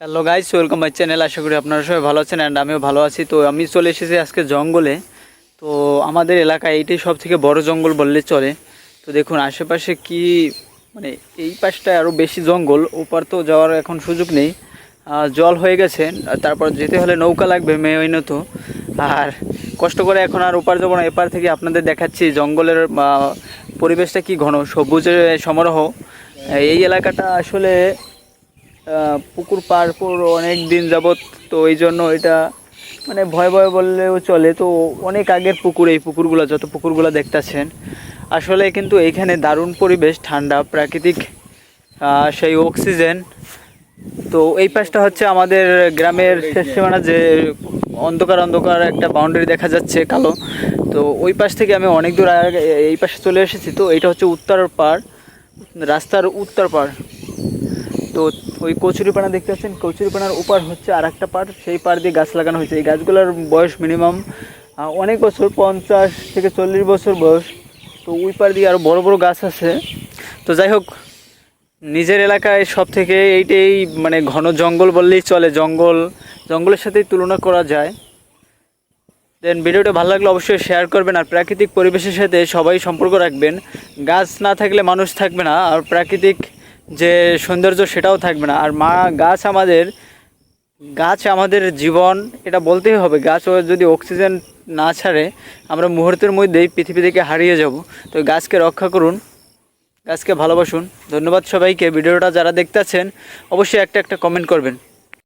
Hello guys welcome my channel আশা করি আপনারা সবাই ভালো আছেন অ্যান্ড আমিও ভালো আছি। তো আমি চলে এসেছি আজকে জঙ্গলে। তো আমাদের এলাকায় এইটাই সব থেকে বড় জঙ্গল বললে চলে। তো দেখুন, আশেপাশে কি মানে এই পাশটায় আরও বেশি জঙ্গল, ওপার তো যাওয়ার এখন সুযোগ নেই। জল হয়ে গেছে, তারপর যেতে হলে নৌকা লাগবে মেয়ে মেয়নত। আর কষ্ট করে এখন আর ওপার যাব না, এপার থেকে আপনাদের দেখাচ্ছি জঙ্গলের পরিবেশটা কি ঘন, সবুজের সমারোহ। এই এলাকাটা আসলে পুকুর পার পর অনেক দিন যাবত তো এই জন্য এটা মানে ভয় ভয় বললেও চলে। তো অনেক আগের পুকুর, এই পুকুরগুলো, যত পুকুরগুলো দেখতেছেন, আসলে কিন্তু এইখানে দারুণ পরিবেশ, ঠান্ডা, প্রাকৃতিক সেই অক্সিজেন। তো এই পাশটা হচ্ছে আমাদের গ্রামের শেষ সীমানা যে অন্ধকার অন্ধকার একটা বাউন্ডারি দেখা যাচ্ছে কালো। তো ওই পাশ থেকে আমি অনেক দূর এই পাশে চলে এসেছি। তো এটা হচ্ছে উত্তর পাড়, রাস্তার উত্তর পাড়। তো ওই কচুরিপানা দেখতে পাচ্ছেন? কচুরিপানার উপার হচ্ছে আর একটা পাড়, সেই পাড় দিয়ে গাছ লাগানো হয়েছে। এই গাছগুলোর বয়স মিনিমাম অনেক বছর, পঞ্চাশ থেকে চল্লিশ বছর বয়স। তো ওই পার দিয়ে আরও বড় বড় গাছ আছে। তো যাই হোক, নিজের এলাকায় সব থেকে এইটাই মানে ঘন জঙ্গল বললেই চলে। জঙ্গল, জঙ্গলের সাথেই তুলনা করা যায়। দেন ভিডিওটা ভালো লাগলে অবশ্যই শেয়ার করবেন আর প্রাকৃতিক পরিবেশের সাথে সবাই সম্পর্ক রাখবেন। গাছ না থাকলে মানুষ থাকবে না, আর প্রাকৃতিক যে সৌন্দর্য সেটাও থাকবে না। আর মা গাছ আমাদের গাছ আমাদের জীবন, এটা বলতেই হবে, গাছ যদি অক্সিজেন না ছাড়ে, আমরা মুহূর্তের মধ্যেই পৃথিবী থেকে হারিয়ে যাব। তো গাছকে রক্ষা করুন, গাছকে ভালোবাসুন। ধন্যবাদ সবাইকে। ভিডিওটা যারা দেখতেছেন, অবশ্যই একটা একটা কমেন্ট করবেন।